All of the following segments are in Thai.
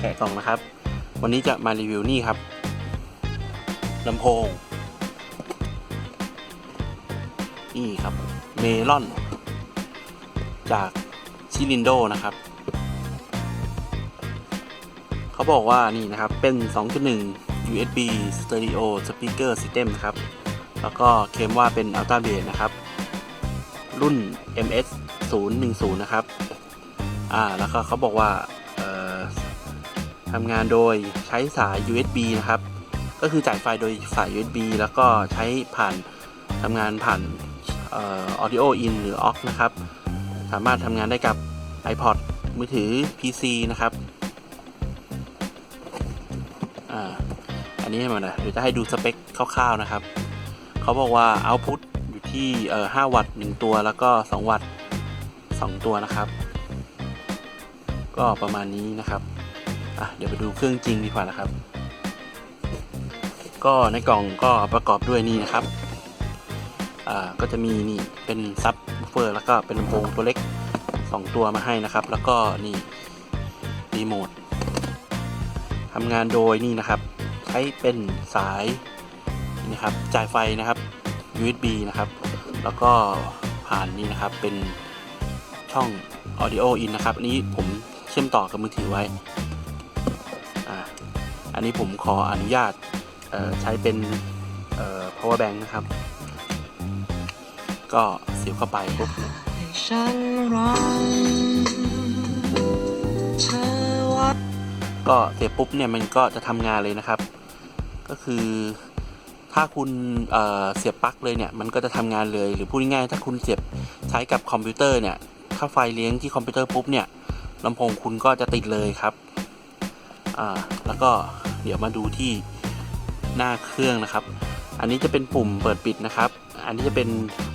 แกะกล่องนะครับ วันนี้จะมารีวิวนี่ครับลำโพง นี่ครับ เมลอน จากชิลินโดนะครับ เขาบอกว่านี่นะครับ เป็น 2.1 USB Stereo Speaker System นะครับ แล้วก็เคลมว่าเป็น Ultra Bass นะครับ รุ่น MS 010 นะครับ อ่า แล้วก็เขาบอกว่า ทำงานโดยใช้สาย USB นะครับ ก็คือจ่ายไฟโดยสาย USB แล้วก็ใช้ผ่านทำงานผ่านออ audio in หรือ aux นะครับ สามารถทำงานได้กับ iPod มือถือ PC นะครับอันนี้มานะเดี๋ยวจะให้ดูสเปคคร่าวๆนะครับ เขาบอกว่า output อยู่ที่เอ่อ5วัตต์1ตัวแล้วก็ 2 วัตต์2ตัวนะครับ ก็ประมาณนี้นะครับ อะเดี๋ยวไปดูเครื่องจริงดีกว่านะครับ ก็ในกล่องก็ประกอบด้วยนี่นะครับอ่าก็จะมีนี่เป็นซับเฟอร์แล้วก็เป็นลำโพงตัวเล็ก 2 ตัวมาให้นะครับ แล้วก็นี่รีโมททำงานโดยนี่นะครับ ใช้เป็นสายนี่นะครับจ่ายไฟนะครับ USB นะครับ แล้วก็ผ่านนี่นะครับเป็นช่อง audio in นะครับ อันนี้ผมเชื่อมต่อกับมือถือไว้ อันนี้ผมขออนุญาตใช้เป็น power bank นะครับ ก็เสียบเข้าไปปุ๊บก็เสียบปุ๊บเนี่ยมันก็จะทำงานเลยนะครับ ก็คือถ้าคุณเเสียบปลั๊กเลยเนี่ยมันก็จะทำงานเลยหรือพูดง่ายๆถ้าคุณเสียบใช้กับคอมพิวเตอร์เนี่ยถ้าไฟเลี้ยงที่คอมพิวเตอร์ปุ๊บเนี่ยลำโพงคุณก็จะติดเลยครับอ่าแล้วก็ เดี๋ยวมาดูที่หน้าเครื่องนะครับ อันนี้จะเป็นปุ่มเปิดปิดนะครับ อันนี้จะเป็น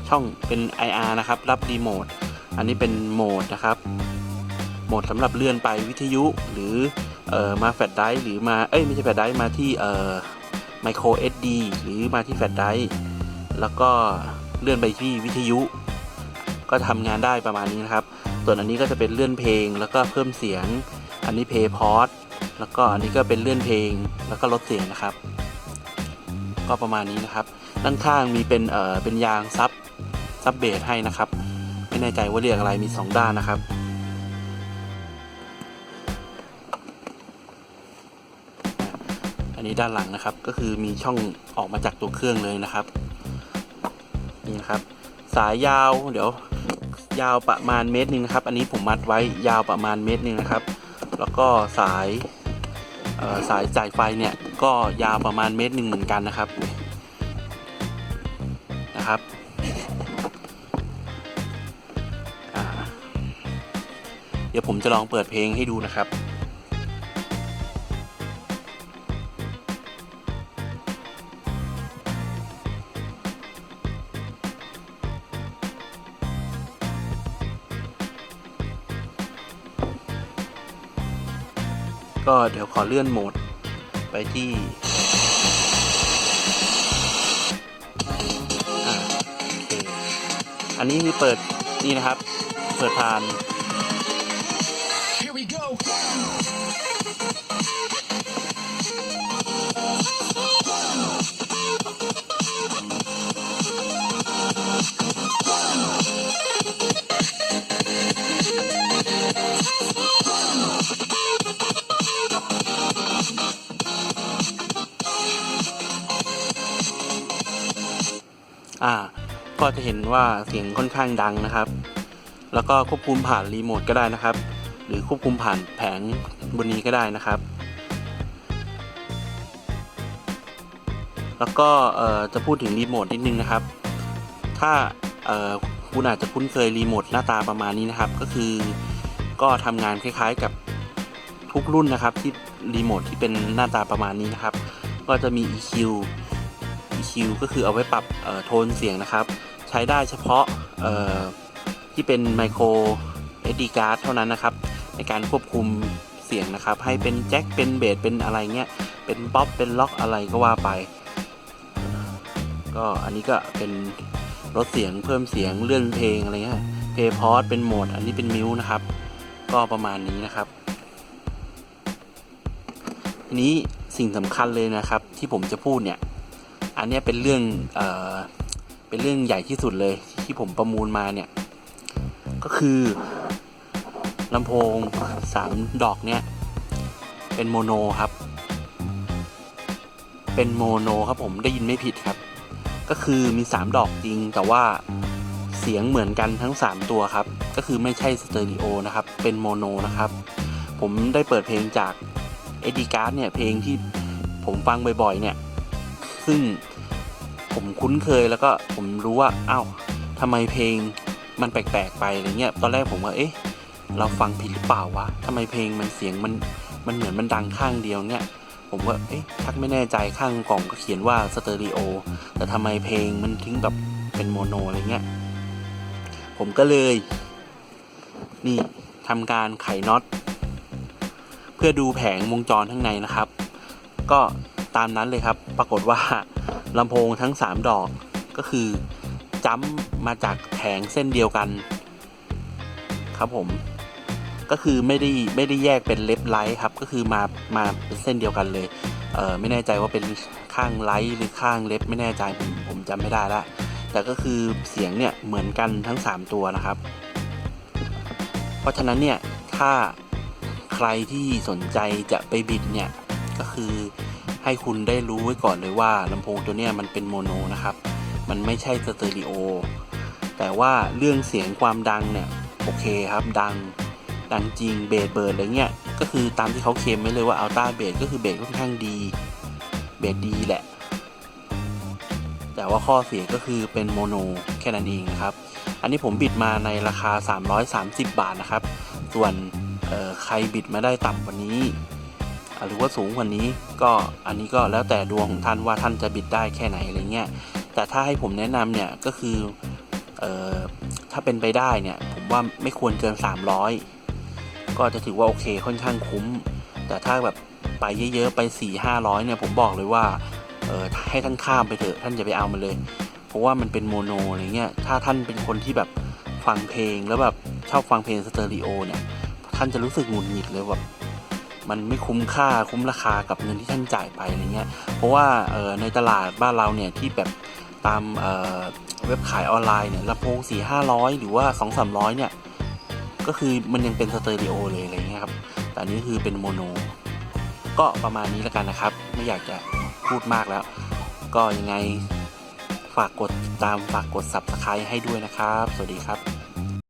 ช่องเป็น IR นะครับ รับรีโมท อันนี้เป็นโหมดนะครับ โหมดสำหรับเลื่อนไปวิทยุหรือเอ่อมาแฟลชไดร์หรือมา เอ้ยไม่ใช่แฟลชไดร์มาที่เอ่อไมโคร SD หรือมาที่แฟลชไดร์แล้วก็เลื่อนไปที่วิทยุ ก็ทำงานได้ประมาณนี้นะครับ ส่วนอันนี้ก็จะเป็นเลื่อนเพลงแล้วก็เพิ่มเสียง อันนี้เพย์พอด แล้วก็อันนี้ก็เป็นเลื่อนเพลงแล้วก็ลดเสียงนะครับ ก็ประมาณนี้นะครับ ด้านข้างมีเป็นเอ่อเป็นยางซับซับเบสให้นะครับ ไม่แน่ใจว่าเรียกอะไรมี 2 ด้านนะครับอันนี้ด้านหลังนะครับก็คือมีช่องออกมาจากตัวเครื่องเลยนะครับนี่นะครับ สายยาวเดี๋ยว ยาวประมาณเมตรนึงนะครับ อันนี้ผมมัดไว้ยาวประมาณเมตรนึงนะครับ แล้วก็สาย สายจ่ายไฟเนี่ยก็ยาวประมาณเมตรหนึ่งเหมือนกันนะครับนะครับเดี๋ยวผมจะลองเปิดเพลงให้ดูนะครับ ก็เดี๋ยวขอเลื่อนโหมด ไปที่อ่าโอเคอันนี้คือเปิดนี่นะครับ เปิดผ่าน จะเห็นว่าเสียงค่อนข้างดังนะครับ แล้วก็ควบคุมผ่านรีโมทก็ได้นะครับ หรือควบคุมผ่านแผงบนนี้ก็ได้นะครับ แล้วก็จะพูดถึงรีโมทนิดนึงนะครับ ถ้าคุณอาจจะคุ้นเคยรีโมทหน้าตาประมาณนี้นะครับ ก็คือก็ทำงานคล้ายๆกับทุกรุ่นนะครับที่รีโมทที่เป็นหน้าตาประมาณนี้นะครับ ก็จะมี EQ EQ ก็คือเอาไว้ปรับโทนเสียงนะครับ ใช้ได้เฉพาะที่เป็นไมโคร SD card เท่านั้นนะครับ ในการควบคุมเสียงนะครับ ให้เป็นแจ็คเป็นเบสเป็นอะไรเงี้ย เป็นป๊อปเป็นล็อกอะไรก็ว่าไป ก็อันนี้ก็เป็นลดเสียงเพิ่มเสียงเลื่อนเพลงอะไรเงี้ยเพย์พอสเป็นโหมด อันนี้เป็นมิวนะครับ ก็ประมาณนี้นะครับนี้สิ่งสำคัญเลยนะครับ ที่ผมจะพูดเนี่ย อันนี้เป็นเรื่องอ เป็นเรื่องใหญ่ที่สุดเลยที่ผมประมูลมาเนี่ย ก็คือลำโพงสามดอกเนี่ย เป็นโมโนครับ เป็นโมโนครับผมได้ยินไม่ผิดครับ ก็คือมี 3 ดอกจริงแต่ว่าเสียงเหมือนกันทั้ง 3 ตัวครับ ก็คือไม่ใช่สเตอริโอนะครับ เป็นโมโนนะครับ ผมได้เปิดเพลงจากเอ็ดดี้การ์ดเนี่ย เพลงที่ผมฟังบ่อยๆเนี่ย ซึ่ง ผมคุ้นเคยแล้วก็ผมรู้ว่าอ้าวทำไมเพลงมันแปลกๆไปอะไรเงี้ยตอนแรกผมว่าเอ๊ะเราฟังผิดหรือเปล่าวะทำไมเพลงมันเสียงมันมันเหมือนมันดังข้างเดียวเนี่ยผมก็เอ๊ะชักไม่แน่ใจข้างกล่องก็เขียนว่าสเตอริโอแต่ทำไมเพลงมันถึงแบบเป็นโมโนอะไรเงี้ยผมก็เลย นี่ทำการไขน็อต เพื่อดูแผงวงจรข้างในนะครับ ก็ตามนั้นเลยครับ ปรากฏว่า ลำโพงทั้ง 3 ดอกก็คือจ้ำมาจากแผงเส้นเดียวกัน ครับผม ก็คือไม่ได้ไม่ได้แยกเป็นเล็บไลท์ครับ ก็คือมามาเป็นเส้นเดียวกันเลยเออไม่แน่ใจว่าเป็นข้างไลท์หรือข้างเล็บไม่แน่ใจผมผมจำไม่ได้ละแต่ก็คือเสียงเนี่ยเหมือนกันทั้ง 3 ตัวนะครับ เพราะฉะนั้นเนี่ยถ้าใครที่สนใจจะไปบิดเนี่ยก็คือ ให้คุณได้รู้ไว้ก่อนเลยว่าลำโพงตัวเนี้ยมันเป็นโมโนนะครับ มันไม่ใช่สเตอริโอ แต่ว่าเรื่องเสียงความดังเนี่ยโอเคครับดังดังจริงเบสเบิร์ดอะไรเงี้ยก็คือตามที่เขาเคลมไว้เลยว่าอัลต้าเบสก็คือเบสค่อนข้างดีเบสดีแหละ แต่ว่าข้อเสียก็คือเป็นโมโนแค่นั้นเองนะครับ อันนี้ผมบิดมาในราคา 330 บาทนะครับ ส่วนใครบิดมาได้ต่ำกว่านี้ หรือว่าสูงกว่านี้ ก็อันนี้ก็แล้วแต่ดวงของท่านว่าท่านจะบิดได้แค่ไหนอะไรเงี้ยแต่ถ้าให้ผมแนะนำเนี่ยก็คือออถ้าเป็นไปได้เนี่ยผมว่าไม่ควรเกิน 300 ก็จะถือว่าโอเคค่อนข้างคุ้ม แต่ถ้าแบบไปเยอะๆไป 4 500เนี่ยผมบอกเลยว่าออให้ท่านข้ามไปเถอะท่านจะไปเอามันเลย เพราะว่ามันเป็นโมโนอะไรเงี้ยถ้าท่านเป็นคนที่แบบฟังเพลงแล้วแบบชอบฟังเพลงสเตอริโอเนี่ยท่านจะรู้สึกหงุดหงิดเลยแบบ มันไม่คุ้มค่าคุ้มราคากับเงินที่ท่านจ่ายไปอะไรเงี้ยเพราะว่าในตลาดบ้านเราเนี่ยที่แบบตามเเว็บขายออนไลน์เนี่ยลำโพง4 500หรือว่า2 300เนี่ยก็คือมันยังเป็นสเตอริโอเลยอะไรเงี้ยครับแต่นนี้คือเป็นโมโน ก็ประมาณนี้แล้วกันนะครับ ไม่อยากจะพูดมากแล้ว ก็ยังไงฝากกดติดตามฝากกด subscribe ให้ด้วยนะครับ สวัสดีครับ